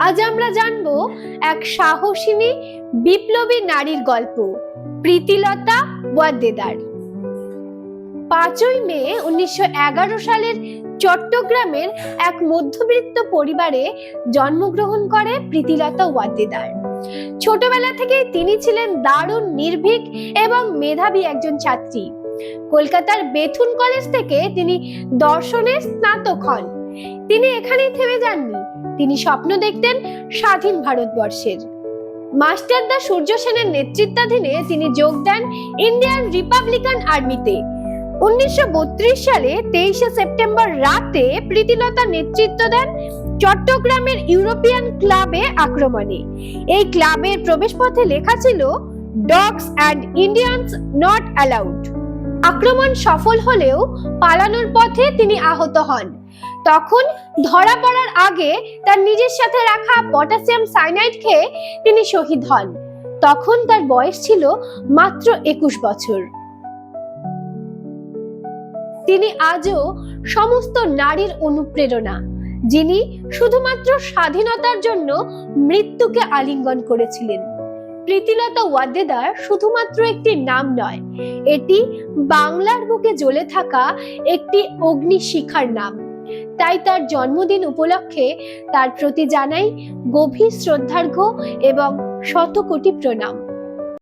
আজ আমরা জানব এক সাহসিনী বিপ্লবী নারীর গল্প, প্রীতিলতা ওয়াদ্দেদার। পাঁচই মে উনিশশো এগারো সালের চট্টগ্রামের এক মধ্যবিত্ত পরিবারে জন্মগ্রহণ করে প্রীতিলতা ওয়াদ্দেদার। ছোটবেলা থেকেই তিনি ছিলেন দারুণ নির্ভীক এবং মেধাবী একজন ছাত্রী। কলকাতার বেথুন কলেজ থেকে তিনি দর্শনে স্নাতক হন। তিনি এখানেই থেমে যাননি। তিনি স্বপ্ন দেখতেন স্বাধীন ভারতবর্ষের। মাস্টারদা সূর্য সেনের নেতৃত্বাধীনে তিনি যোগ দেন ইন্ডিয়ান রিপাবলিকান আর্মিতে। উনিশশো বত্রিশ সালে তেইশে সেপ্টেম্বর রাতে প্রীতিলতা নেতৃত্ব দেন চট্টগ্রামের ইউরোপিয়ান ক্লাবে আক্রমণে। এই ক্লাবের প্রবেশপথে লেখা ছিল, dogs and Indians not allowed. আক্রমণ সফল হলেও পালানোর পথে তিনি আহত হন। তখন ধরা পড়ার আগে তার নিজের সাথে রাখা পটাশিয়াম সাইনাইড খেয়ে তিনি শহীদ হন। তখন তার বয়স ছিল মাত্র একুশ বছর। তিনি আজও সমস্ত নারীর অনুপ্রেরণা, যিনি শুধুমাত্র স্বাধীনতার জন্য মৃত্যুকে আলিঙ্গন করেছিলেন। প্রীতিলতা ওয়াদ্দেদার শুধুমাত্র একটি নাম নয়, এটি বাংলার বুকে জ্বলে থাকা একটি অগ্নিশিখার নাম। তাই তার জন্মদিন উপলক্ষে তার প্রতি জানাই গভীর শ্রদ্ধার্ঘ এবং শত কোটি প্রণাম।